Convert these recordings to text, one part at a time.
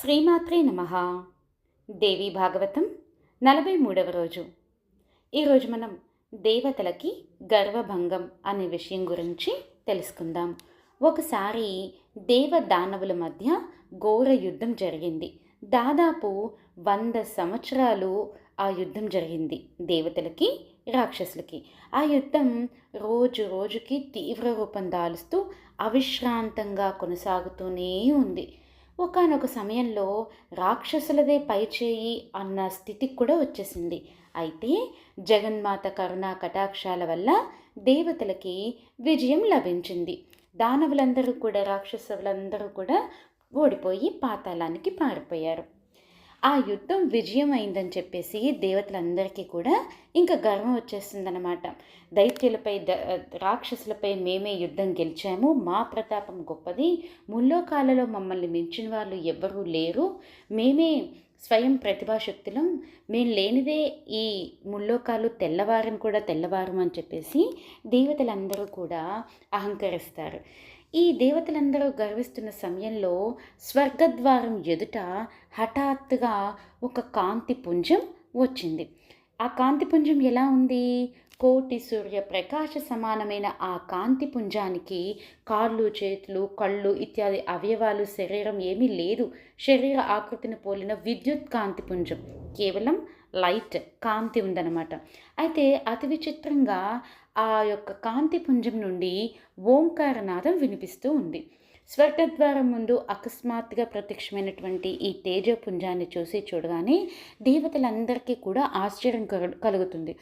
శ్రీమాత్రే నమ. దేవి భాగవతం నలభై మూడవ రోజు. ఈరోజు మనం దేవతలకి గర్వభంగం అనే విషయం గురించి తెలుసుకుందాం. ఒకసారి దేవ దానవుల మధ్య ఘోర యుద్ధం జరిగింది. దాదాపు వంద సంవత్సరాలు ఆ యుద్ధం జరిగింది దేవతలకి రాక్షసులకి. ఆ యుద్ధం రోజు రోజుకి తీవ్ర రూపం దాలుస్తూ అవిశ్రాంతంగా కొనసాగుతూనే ఉంది. ఒకానొక సమయంలో రాక్షసులదే పైచేయి అన్న స్థితికి కూడా వచ్చేసింది. అయితే జగన్మాత కరుణా కటాక్షాల వల్ల దేవతలకి విజయం లభించింది. దానవులందరూ కూడా రాక్షసులందరూ కూడా ఓడిపోయి పాతాళానికి పారిపోయారు. ఆ యుద్ధం విజయం అయిందని చెప్పేసి దేవతలందరికీ కూడా ఇంకా గర్వం వచ్చేస్తుందన్నమాట. దైత్యులపై ద రాక్షసులపై మేమే యుద్ధం గెలిచాము. మా ప్రతాపం గొప్పది. ముల్లోకాలలో మమ్మల్ని మించిన వాళ్ళు ఎవ్వరూ లేరు. మేమే స్వయం ప్రతిభాశక్తులం. మేము లేనిదే ఈ ముల్లోకాలు తెల్లవారం కూడా తెల్లవారం అని చెప్పేసి దేవతలందరూ కూడా అహంకరిస్తారు. ఈ దేవతలందరూ గర్విస్తున్న సమయంలో స్వర్గద్వారం ఎదుట హఠాత్తుగా ఒక కాంతి పుంజం వచ్చింది. ఆ కాంతి పుంజం ఎలా ఉంది? కోటి సూర్య ప్రకాశ సమానమైన ఆ కాంతి పుంజానికి కాళ్ళు చేతులు కళ్ళు ఇత్యాది అవయవాలు శరీరం ఏమీ లేదు. శరీర ఆకృతిని పోలిన విద్యుత్ కాంతి పుంజం. కేవలం లైట్ కాంతి ఉందన్నమాట. అయితే అతి విచిత్రంగా ఆ యొక్క కాంతి పుంజం నుండి ఓంకారనాదం వినిపిస్తూ ఉంది. స్వర్గద్వారం ముందు అకస్మాత్తుగా ప్రత్యక్షమైనటువంటి ఈ తేజపుంజాన్ని చూసి చూడగానే దేవతలందరికీ కూడా ఆశ్చర్యం కలుగుతుంది.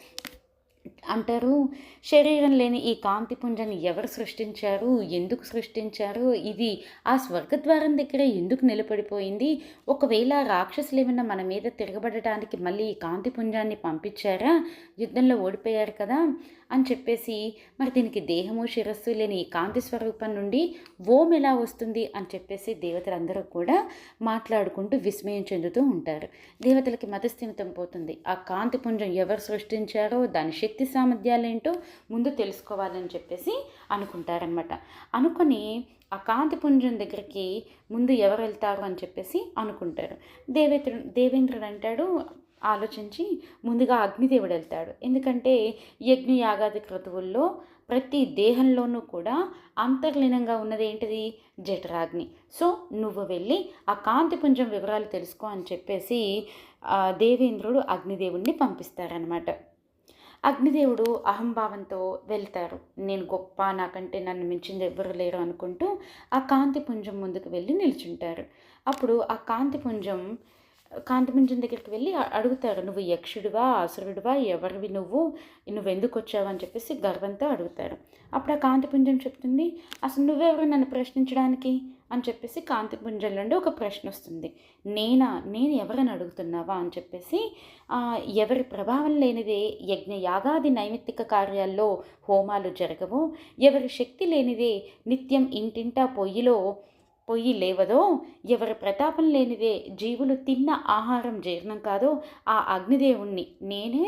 అంటారు శరీరం లేని ఈ కాంతి ఎవరు సృష్టించారు? ఎందుకు సృష్టించారు? ఇది ఆ స్వర్గద్వారం దగ్గర ఎందుకు నిలబడిపోయింది? ఒకవేళ రాక్షసులు ఏమైనా మన మీద తిరగబడటానికి మళ్ళీ ఈ కాంతి పుంజాన్ని పంపించారా? యుద్ధంలో ఓడిపోయారు కదా. అని చెప్పేసి మరి దీనికి దేహము శిరస్సు లేని కాంతి స్వరూపం నుండి ఓం ఎలా వస్తుంది అని చెప్పేసి దేవతలందరూ కూడా మాట్లాడుకుంటూ విస్మయం చెందుతూ ఉంటారు. దేవతలకి మతస్థిమితం పోతుంది. ఆ కాంతి పుంజం ఎవరు సృష్టించారో దాని శక్తి సామర్థ్యాలు ఏంటో ముందు తెలుసుకోవాలని చెప్పేసి అనుకుంటారనమాట అనుకొని ఆ కాంతి పుంజం దగ్గరికి ముందు ఎవరు వెళ్తారు అని చెప్పేసి అనుకుంటారు. దేవేంద్రుడు దేవేంద్రుడు అంటాడు ఆలోచించి ముందుగా అగ్నిదేవుడు వెళ్తాడు. ఎందుకంటే యజ్ఞయాగాది క్రతువుల్లో ప్రతి దేహంలోనూ కూడా అంతర్లీనంగా ఉన్నది ఏంటిది? జఠరాగ్ని. సో నువ్వు వెళ్ళి ఆ కాంతిపుంజం వివరాలు తెలుసుకో అని చెప్పేసి దేవేంద్రుడు అగ్నిదేవుడిని పంపిస్తారనమాట అగ్నిదేవుడు అహంభావంతో వెళ్తారు. నేను గొప్ప నాకంటే నన్ను మించింది ఎవ్వరు లేరు అనుకుంటూ ఆ కాంతిపుంజం ముందుకు వెళ్ళి నిల్చుంటారు. అప్పుడు ఆ కాంతిపుంజం కాంతమంజన్ దగ్గరికి వెళ్ళి అడుగుతారు నువ్వు యక్షుడివా అసురుడివా ఎవరివి నువ్వు? నువ్వెందుకు వచ్చావు అని చెప్పేసి గర్వంతో అడుగుతారు. అప్పుడు ఆ కాంతిపుంజం చెప్తుంది అసలు నువ్వెవరు నన్ను ప్రశ్నించడానికి? అని చెప్పేసి కాంతిపుంజం నుండి ఒక ప్రశ్న వస్తుంది. నేనా? నేను ఎవరని అడుగుతున్నావా? అని చెప్పేసి ఎవరి ప్రభావం లేనిదే యజ్ఞ యాగాది నైమిత్తిక కార్యాల్లో హోమాలు జరగవు. ఎవరి శక్తి లేనిదే నిత్యం ఇంటింటా పొయ్యిలో పొయ్యి లేవదో ఎవరి ప్రతాపం లేనిదే జీవులు తిన్న ఆహారం జీర్ణం కాదో ఆ అగ్నిదేవుణ్ణి నేనే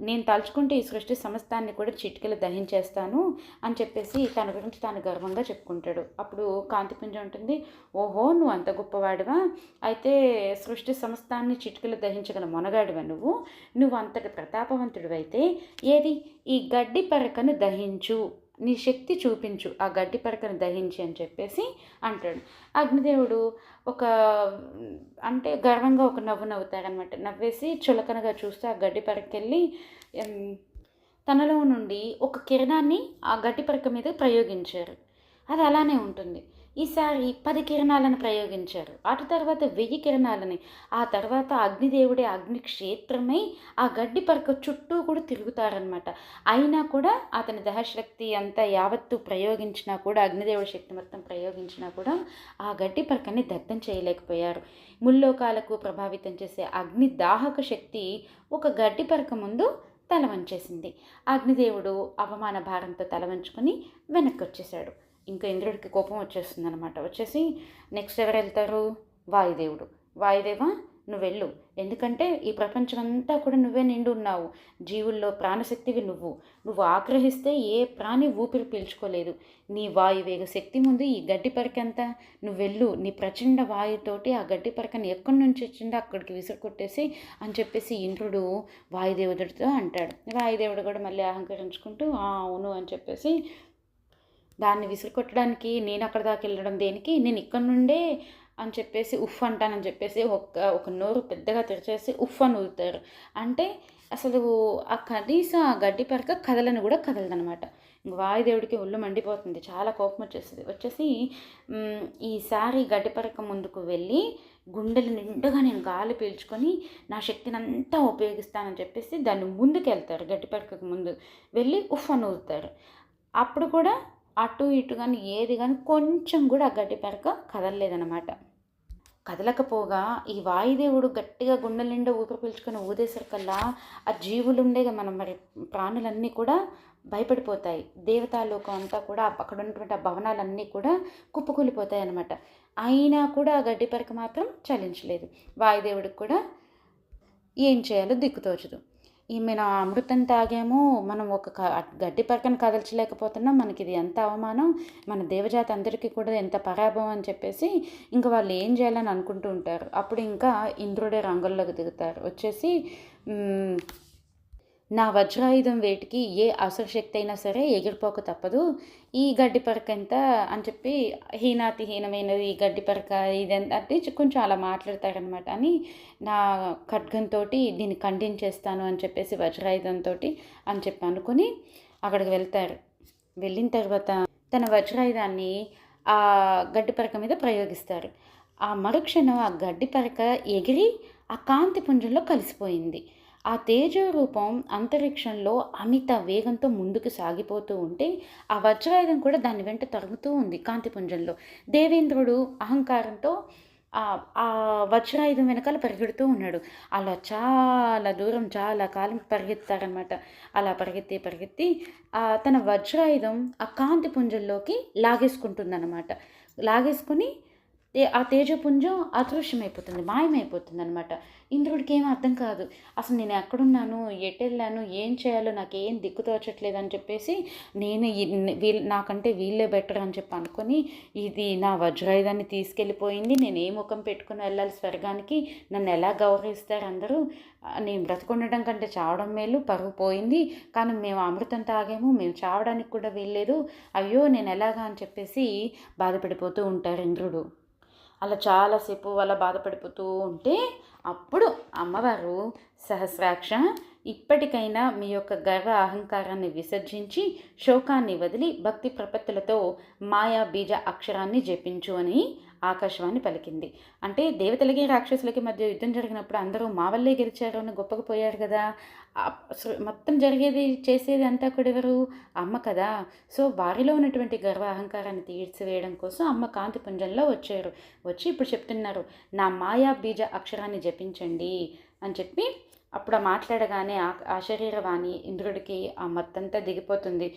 నేను తలుచుకుంటే ఈ సృష్టి సమస్తాన్ని కూడా చిటికలు దహించేస్తాను అని చెప్పేసి తన గురించి తాను గర్వంగా చెప్పుకుంటాడు. అప్పుడు కాంతిపుంజం ఉంటుంది ఓహో నువ్వు అంత గొప్పవాడివా? అయితే సృష్టి సమస్తాన్ని చిటికలు దహించగల మొనగాడివా నువ్వు? నువ్వు అంతటి ప్రతాపవంతుడు అయితే ఏది? ఈ గడ్డి పరకను దహించు. నీ శక్తి చూపించు ఆ గడ్డి పరకను దహించి అని చెప్పేసి అంటాడు. అగ్నిదేవుడు ఒక అంటే గర్వంగా ఒక నవ్వు నవ్వుతాడనమాట. నవ్వేసి చులకనగా చూస్తే ఆ గడ్డి పరకెళ్ళి తనలో నుండి ఒక కిరణాన్ని ఆ గడ్డి పరక మీద ప్రయోగించారు. అది అలానే ఉంటుంది. ఈసారి పది కిరణాలను ప్రయోగించారు. అటు తర్వాత వెయ్యి కిరణాలని ఆ తర్వాత అగ్నిదేవుడే అగ్ని క్షేత్రమై ఆ గడ్డి పరక చుట్టూ కూడా తిరుగుతారనమాట అయినా కూడా అతని దహశక్తి అంతా యావత్తు ప్రయోగించినా కూడా అగ్నిదేవుడి శక్తి మొత్తం ప్రయోగించినా కూడా ఆ గడ్డి పరకని దగ్ధం చేయలేకపోయారు. ముల్లోకాలకు ప్రభావితం చేసే అగ్ని దాహక శక్తి ఒక గడ్డి పరక ముందు తల వంచేసింది అగ్నిదేవుడు అవమాన భారంతో తల వంచుకొని వెనక్కి వచ్చేసాడు ఇంకా ఇంద్రుడికి కోపం వచ్చేస్తుంది అనమాట వచ్చేసి నెక్స్ట్ ఎవరు వెళ్తారు? వాయుదేవుడు. వాయుదేవ నువ్వు వెళ్ళు. ఎందుకంటే ఈ ప్రపంచం అంతా కూడా నువ్వే నిండు ఉన్నావు. జీవుల్లో ప్రాణశక్తివి నువ్వు. నువ్వు ఆగ్రహిస్తే ఏ ప్రాణి ఊపిరి పీల్చుకోలేదు. నీ వాయువేగ శక్తి ముందు ఈ గడ్డి పరకంతా నువ్వు వెళ్ళు. నీ ప్రచండ వాయుతోటి ఆ గడ్డి పరకని ఎక్కడి నుంచి వచ్చిందో అక్కడికి విసురు కొట్టేసి అని చెప్పేసి ఇంద్రుడు వాయుదేవుడితో అంటాడు. వాయుదేవుడు కూడా మళ్ళీ అహంకరించుకుంటూ అవును అని చెప్పేసి దాన్ని విసురు కొట్టడానికి నేను అక్కడ దాకా వెళ్ళడం దేనికి నేను ఇక్కడ నుండే అని చెప్పేసి ఉఫ్ అంటానని చెప్పేసి ఒక ఒక నోరు పెద్దగా తెరిచేసి ఉఫ్ అని ఊరుతారు అంటే అసలు ఆ కనీసం ఆ గడ్డి పరక కదలని కూడా కదలదనమాట. ఇంక వాయుదేవుడికి ఒళ్ళు మండిపోతుంది. చాలా కోపం వచ్చేస్తుంది. వచ్చేసి ఈసారి గడ్డి పరక ముందుకు వెళ్ళి గుండెలు నిండుగా నేను గాలి పీల్చుకొని నా శక్తిని అంతా ఉపయోగిస్తానని చెప్పేసి దాన్ని ముందుకు వెళ్తారు గడ్డి పరకకు ముందు వెళ్ళి ఉఫ్ అని ఊరుతారు అప్పుడు కూడా అటు ఇటు కానీ ఏది కానీ కొంచెం కూడా ఆ గడ్డి పెరక కదలలేదనమాట కదలకపోగా ఈ వాయుదేవుడు గట్టిగా గుండెల నిండా ఊపిరి పీల్చుకొని ఊదేసరికల్లా ఆ జీవులు ఉండే మనం మరి ప్రాణులన్నీ కూడా భయపడిపోతాయి. దేవతాలోకం అంతా కూడా అక్కడ ఉన్నటువంటి ఆ భవనాలన్నీ కూడా కుప్పకూలిపోతాయి అనమాట అయినా కూడా ఆ గడ్డి పెరక మాత్రం చలించలేదు. వాయుదేవుడికి కూడా ఏం చేయాలో దిక్కుతోచదు ఈమెను అమృతం తాగాము మనం ఒక గడ్డి పక్కన కదల్చలేకపోతున్నాం మనకి ఇది ఎంత అవమానం మన దేవజాతి అందరికీ కూడా ఎంత పరాభవం అని చెప్పేసి ఇంకా వాళ్ళు ఏం చేయాలని అనుకుంటూ ఉంటారు. అప్పుడు ఇంకా ఇంద్రుడే రంగుల్లోకి దిగుతారు. వచ్చేసి నా వజ్రాయుధం వేటికి ఏ అసురశక్తి అయినా సరే ఎగిరిపోక తప్పదు. ఈ గడ్డి పరక ఎంత అని చెప్పి హీనాతి హీనమైనది ఈ గడ్డి పరక ఇదెంత అంటే కొంచెం అలా మాట్లాడతారనమాట అని నా ఖడ్గంతో దీన్ని ఖండించేస్తాను అని చెప్పేసి వజ్రాయుధంతో అని చెప్పి అనుకుని అక్కడికి వెళ్తారు. వెళ్ళిన తర్వాత తన వజ్రాయుధాన్ని ఆ గడ్డి పరక మీద ప్రయోగిస్తారు. ఆ మరుక్షణం ఆ గడ్డి పరక ఎగిరి ఆ కాంతి పుంజంలో కలిసిపోయింది. ఆ తేజ రూపం అంతరిక్షంలో అమిత వేగంతో ముందుకు సాగిపోతూ ఉంటే ఆ వజ్రాయుధం కూడా దాని వెంట తరుగుతూ ఉంది కాంతిపుంజంలో దేవేంద్రుడు అహంకారంతో ఆ వజ్రాయుధం వెనకాల పరిగెడుతూ ఉన్నాడు. అలా చాలా దూరం చాలా కాలం పరిగెత్తారనమాట అలా పరిగెత్తి పరిగెత్తి తన వజ్రాయుధం ఆ కాంతి పుంజంలోకి లాగేసుకుంటుందన్నమాట. లాగేసుకుని ఆ తేజపుంజం అదృశ్యమైపోతుంది మాయమైపోతుంది అనమాట ఇంద్రుడికి ఏం అర్థం కాదు. అసలు నేను ఎక్కడున్నాను ఎటు వెళ్ళాను ఏం చేయాలో నాకు ఏం దిక్కు తోచట్లేదు అని చెప్పేసి నేను వీళ్ళు వీళ్ళ నాకంటే వీళ్ళే బెటర్ అని చెప్పి అనుకొని ఇది నా వజ్రాయుధాన్ని తీసుకెళ్ళిపోయింది. నేను ఏ ముఖం పెట్టుకుని వెళ్ళాలి స్వర్గానికి? నన్ను ఎలా గౌరవిస్తారు అందరూ? నేను బ్రతకుండడం కంటే చావడం మేలు పరుగు పోయింది. కానీ మేము అమృతం తాగాము మేము చావడానికి కూడా వీల్లేదు. అయ్యో నేను ఎలాగా అని చెప్పేసి బాధపడిపోతూ ఉంటారు ఇంద్రుడు. అలా చాలాసేపు అలా బాధపడిపోతూ ఉంటే అప్పుడు అమ్మవారు సహస్రాక్ష ఇప్పటికైనా మీ యొక్క గర్వ అహంకారాన్ని విసర్జించి శోకాన్ని వదిలి భక్తి ప్రపత్తులతో మాయా బీజ అక్షరాన్ని జపించు అని ఆకాశవాణి పలికింది. అంటే దేవతలకి రాక్షసులకి మధ్య యుద్ధం జరిగినప్పుడు అందరూ మా వల్లే గెలిచారు అని గొప్పగా పోయారు కదా. మొత్తం జరిగేది చేసేది అంతా కూడా ఎవరు? అమ్మ కదా. సో వారిలో ఉన్నటువంటి గర్వ అహంకారాన్ని తీర్చివేయడం కోసం అమ్మ కాంతి పుంజంలో వచ్చారు. వచ్చి ఇప్పుడు చెప్తున్నారు నా మాయా బీజ అక్షరాన్ని జపించండి అని చెప్పి అప్పుడు మాట్లాడగానే ఆ శరీరవాణి ఇంద్రుడికి ఆ మత్తంతా దిగిపోతుంది.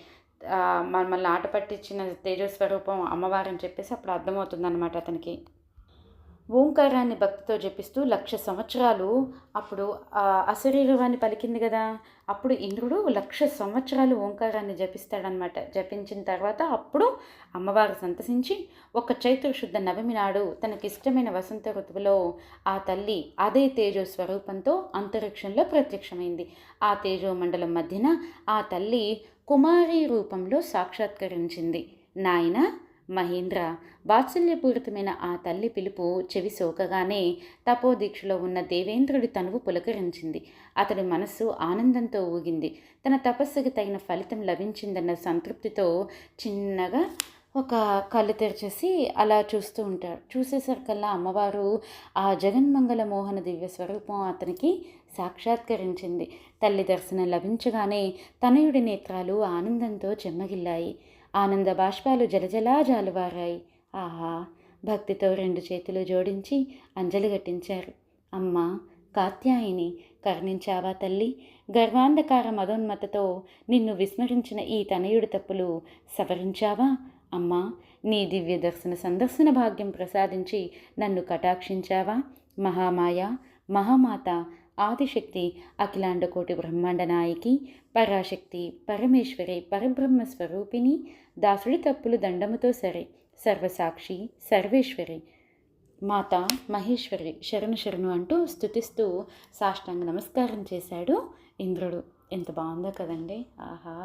మమ్మల్ని ఆట పట్టించిన తేజస్వరూపం అమ్మవారని చెప్పేసి అప్పుడు అర్థమవుతుంది అనమాట అతనికి. ఓంకారాన్ని భక్తితో జపిస్తూ లక్ష సంవత్సరాలు అప్పుడు అశరీరవాన్ని పలికింది కదా. అప్పుడు ఇంద్రుడు లక్ష సంవత్సరాలు ఓంకారాన్ని జపిస్తాడనమాట జపించిన తర్వాత అప్పుడు అమ్మవారు సంతసించి ఒక చైత్ర శుద్ధ నవమి నాడు తనకిష్టమైన వసంత ఋతువులో ఆ తల్లి అదే తేజో స్వరూపంతో అంతరిక్షంలో ప్రత్యక్షమైంది. ఆ తేజో మండలం మధ్యన ఆ తల్లి కుమారి రూపంలో సాక్షాత్కరించింది. నాయన మహేంద్ర వాత్సల్యపూరితమైన ఆ తల్లి పిలుపు చెవి సోకగానే తపోదీక్షలో ఉన్న దేవేంద్రుడి తనువు పులకరించింది. అతడి మనస్సు ఆనందంతో ఊగింది. తన తపస్సుకి తగిన ఫలితం లభించిందన్న సంతృప్తితో చిన్నగా ఒక కళ్ళు తెరిచేసి అలా చూస్తూ ఉంటాడు. చూసేసరికల్లా అమ్మవారు ఆ జగన్మంగళ మోహన దివ్య స్వరూపం అతనికి సాక్షాత్కరించింది. తల్లి దర్శనం లభించగానే తనయుడి నేత్రాలు ఆనందంతో చెమ్మగిల్లాయి. ఆనంద బాష్పాలు జలజలా జాలువారాయి. ఆహా! భక్తితో రెండు చేతులు జోడించి అంజలి ఘటించారు. అమ్మ! కాత్యాయిని కర్ణించావా తల్లి? గర్వాంధకార మదోన్మతతో నిన్ను విస్మరించిన ఈ తనయుడి తప్పులు సవరించావా? అమ్మా! నీ దివ్య దర్శన సందర్శన భాగ్యం ప్రసాదించి నన్ను కటాక్షించావా? మహామాయ! మహామాత ఆదిశక్తి అఖిలాండకోటి బ్రహ్మాండ నాయకి పరాశక్తి పరమేశ్వరి పరబ్రహ్మ స్వరూపిణి దాసుడి తప్పులు దండముతో సరే సర్వసాక్షి సర్వేశ్వరి మాత మహేశ్వరి శరణు శరణు అంటూ స్థుతిస్తూ సాష్టాంగ నమస్కారం చేశాడు ఇంద్రుడు. ఎంత బాగుందో కదండి. ఆహా!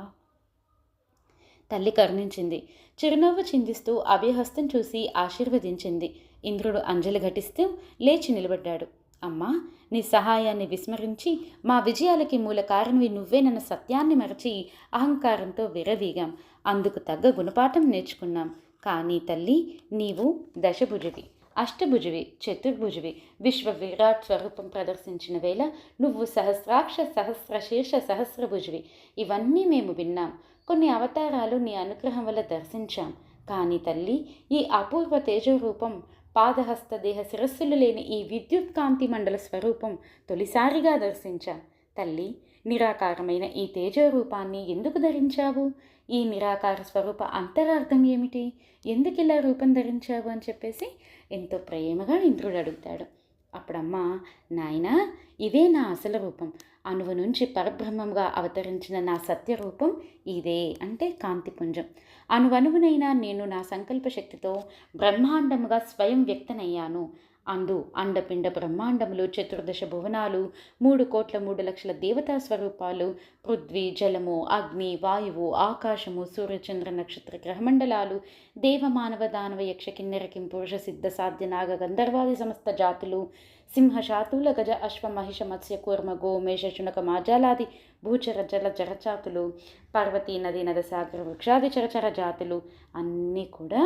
తల్లి కరుణించింది. చిరునవ్వు చిందిస్తూ అభయహస్తం చూసి ఆశీర్వదించింది. ఇంద్రుడు అంజలి ఘటిస్తూ లేచి నిలబడ్డాడు. అమ్మా నీ సహాయాన్ని విస్మరించి మా విజయాలకి మూల కారణవి నువ్వేనన్న సత్యాన్ని మరచి అహంకారంతో విరవీగాం. అందుకు తగ్గ గుణపాఠం నేర్చుకున్నాం. కానీ తల్లి నీవు దశభుజువి అష్టభుజువి చతుర్భుజువి విశ్వ విరాట్ స్వరూపం ప్రదర్శించిన వేళ నువ్వు సహస్రాక్ష సహస్ర శీర్ష సహస్రభుజువి. ఇవన్నీ మేము విన్నాం. కొన్ని అవతారాలు నీ అనుగ్రహం వల్ల దర్శించాం. కానీ తల్లి ఈ అపూర్వ తేజరూపం పాదహస్త దేహ శిరస్సులు లేని ఈ విద్యుత్ కాంతి మండల స్వరూపం తొలిసారిగా దర్శించా. తల్లి నిరాకారమైన ఈ తేజ రూపాన్ని ఎందుకు ధరించావు? ఈ నిరాకార స్వరూప అంతరార్థం ఏమిటి? ఎందుకు ఇలా రూపం ధరించావు అని చెప్పేసి ఎంతో ప్రేమగా ఇంద్రుడు అడుగుతాడు. అప్పుడమ్మ నాయనా ఇదే నా అసలు రూపం. అణువు నుంచి పరబ్రహ్మంగా అవతరించిన నా సత్య రూపం ఇదే అంటే కాంతిపుంజం అణువణువునైనా నేను నా సంకల్ప శక్తితో బ్రహ్మాండముగా స్వయం వ్యక్తనయ్యాను. అందు అండపిండ బ్రహ్మాండములు చతుర్దశ భువనాలు మూడు కోట్ల మూడు లక్షల దేవతా స్వరూపాలు పృథ్వీ జలము అగ్ని వాయువు ఆకాశము సూర్యచంద్ర నక్షత్ర గ్రహమండలాలు దేవమానవ దానవ యక్ష కిన్నెరకిం పురుష సిద్ధ సాధ్య నాగ గంధర్వాది సమస్త జాతులు సింహ శాతుల గజ అశ్వ మహిష మత్స్య కూర్మ గోమేష శునక మాజాలాది భూచర జల జరచాతులు పార్వతీ నది నదసాగర వృక్షాది చరచర జాతులు అన్నీ కూడా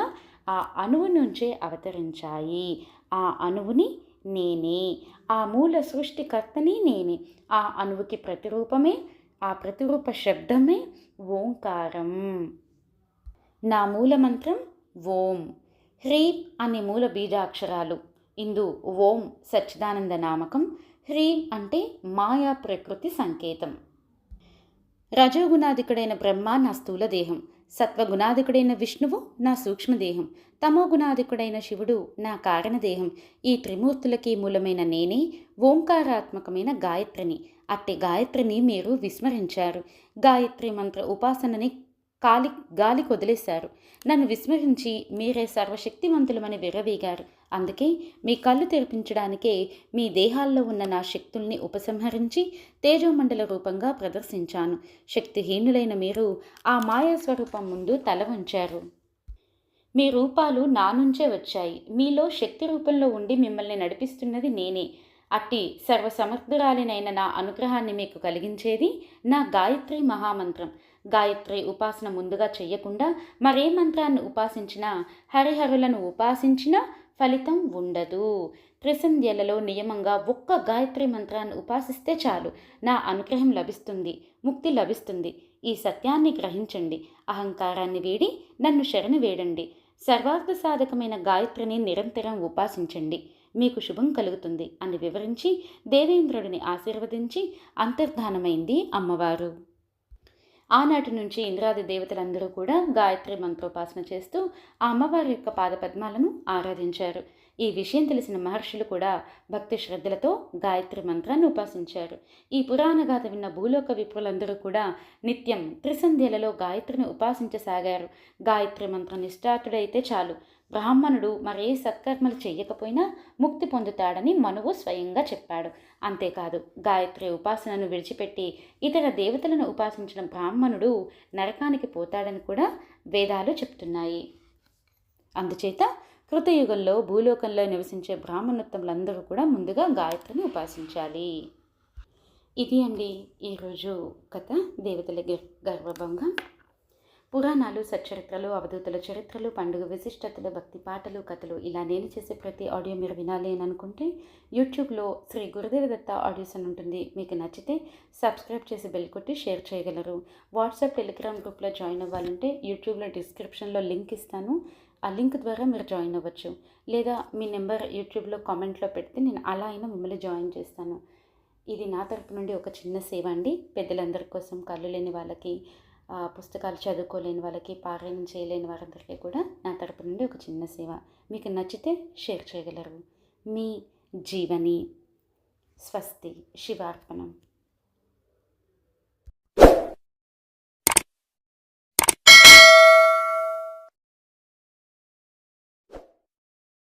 ఆ అణువు నుంచే అవతరించాయి. ఆ అణువుని నేనే. ఆ మూల సృష్టికర్తని నేనే. ఆ అణువుకి ప్రతిరూపమే ఆ ప్రతిరూప శబ్దమే ఓంకారం. నా మూల మంత్రం ఓం. హ్రీం అనే మూల బీజాక్షరాలు. ఇందు ఓం సచ్చిదానంద నామకం. హ్రీం అంటే మాయా ప్రకృతి సంకేతం. రజోగుణాధికుడైన బ్రహ్మ నా స్థూల దేహం. సత్వగుణాధికుడైన విష్ణువు నా సూక్ష్మదేహం. తమోగుణాధికుడైన శివుడు నా కారణదేహం. ఈ త్రిమూర్తులకి మూలమైన నేనే ఓంకారాత్మకమైన గాయత్రిని. అట్టి గాయత్రిని మీరు విస్మరించారు. గాయత్రి మంత్ర ఉపాసనని కాలి గాలి కొదిలేశారు నన్ను విస్మరించి మీరే సర్వశక్తివంతులమని విరవీగారు అందుకే మీ కళ్ళు తెరిపించడానికే మీ దేహాల్లో ఉన్న నా శక్తుల్ని ఉపసంహరించి తేజోమండల రూపంగా ప్రదర్శించాను. శక్తిహీనులైన మీరు ఆ మాయాస్వరూపం ముందు తల ఉంచారు మీ రూపాలు నా నుంచే వచ్చాయి. మీలో శక్తి రూపంలో ఉండి మిమ్మల్ని నడిపిస్తున్నది నేనే. అట్టి సర్వసమర్థురాలినైన నా అనుగ్రహాన్ని మీకు కలిగించేది నా గాయత్రి మహామంత్రం. గాయత్రి ఉపాసన ముందుగా చెయ్యకుండా మరే మంత్రాన్ని ఉపాసించినా హరిహరులను ఉపాసించినా ఫలితం ఉండదు. త్రిసంధ్యలలో నియమంగా ఒక్క గాయత్రి మంత్రాన్ని ఉపాసిస్తే చాలు. నా అనుగ్రహం లభిస్తుంది ముక్తి లభిస్తుంది. ఈ సత్యాన్ని గ్రహించండి. అహంకారాన్ని వీడి నన్ను శరణి వేడండి. సర్వార్థ సాధకమైన గాయత్రిని నిరంతరం ఉపాసించండి. మీకు శుభం కలుగుతుంది అని వివరించి దేవేంద్రుడిని ఆశీర్వదించి అంతర్ధానమైంది అమ్మవారు. ఆనాటి నుంచి ఇంద్రాది దేవతలందరూ కూడా గాయత్రి మంత్రోపాసన చేస్తూ ఆ అమ్మవారి యొక్క పాదపద్మాలను ఆరాధించారు. ఈ విషయం తెలిసిన మహర్షులు కూడా భక్తి శ్రద్ధలతో గాయత్రి మంత్రాన్ని ఉపాసించారు. ఈ పురాణ గాథ విన్న భూలోక విప్రులందరూ కూడా నిత్యం త్రిసంధ్యలలో గాయత్రిని ఉపాసించసాగారు. గాయత్రి మంత్ర నిష్ఠాతుడైతే చాలు. బ్రాహ్మణుడు మరే సత్కర్మలు చేయకపోయినా ముక్తి పొందుతాడని మనువు స్వయంగా చెప్పాడు. అంతేకాదు గాయత్రి ఉపాసనను విడిచిపెట్టి ఇతర దేవతలను ఉపాసించిన బ్రాహ్మణుడు నరకానికి పోతాడని కూడా వేదాలు చెప్తున్నాయి. అందుచేత కృతయుగంలో భూలోకంలో నివసించే బ్రాహ్మణోత్తములందరూ కూడా ముందుగా గాయత్రిని ఉపాసించాలి. ఇది అండి ఈరోజు కథ దేవతల గర్వభంగా. పురాణాలు సచ్చరిత్రలు అవధూతల చరిత్రలు పండుగ విశిష్టతలు భక్తి పాటలు కథలు ఇలా నేను చేసే ప్రతి ఆడియో మీరు వినాలి అని అనుకుంటే యూట్యూబ్లో శ్రీ గురుదేవ దత్త ఆడియోస్ అని ఉంటుంది. మీకు నచ్చితే సబ్స్క్రైబ్ చేసి బెల్ కొట్టి షేర్ చేయగలరు. వాట్సాప్ టెలిగ్రామ్ గ్రూప్లో జాయిన్ అవ్వాలంటే యూట్యూబ్లో డిస్క్రిప్షన్లో లింక్ ఇస్తాను. ఆ లింక్ ద్వారా మీరు జాయిన్ అవ్వచ్చు. లేదా మీ నెంబర్ యూట్యూబ్లో కామెంట్లో పెడితే నేను అలా అయినా మిమ్మల్ని జాయిన్ చేస్తాను. ఇది నా తరపు నుండి ఒక చిన్న సేవ అండి. పెద్దలందరి కోసం కళ్ళు లేని వాళ్ళకి పుస్తకాలు చదువుకోలేని వాళ్ళకి పారాయణం చేయలేని వారందరికీ కూడా నా తరపు నుండి ఒక చిన్న సేవ. మీకు నచ్చితే షేర్ చేయగలరు. మీ జీవని స్వస్తి శివార్పణం.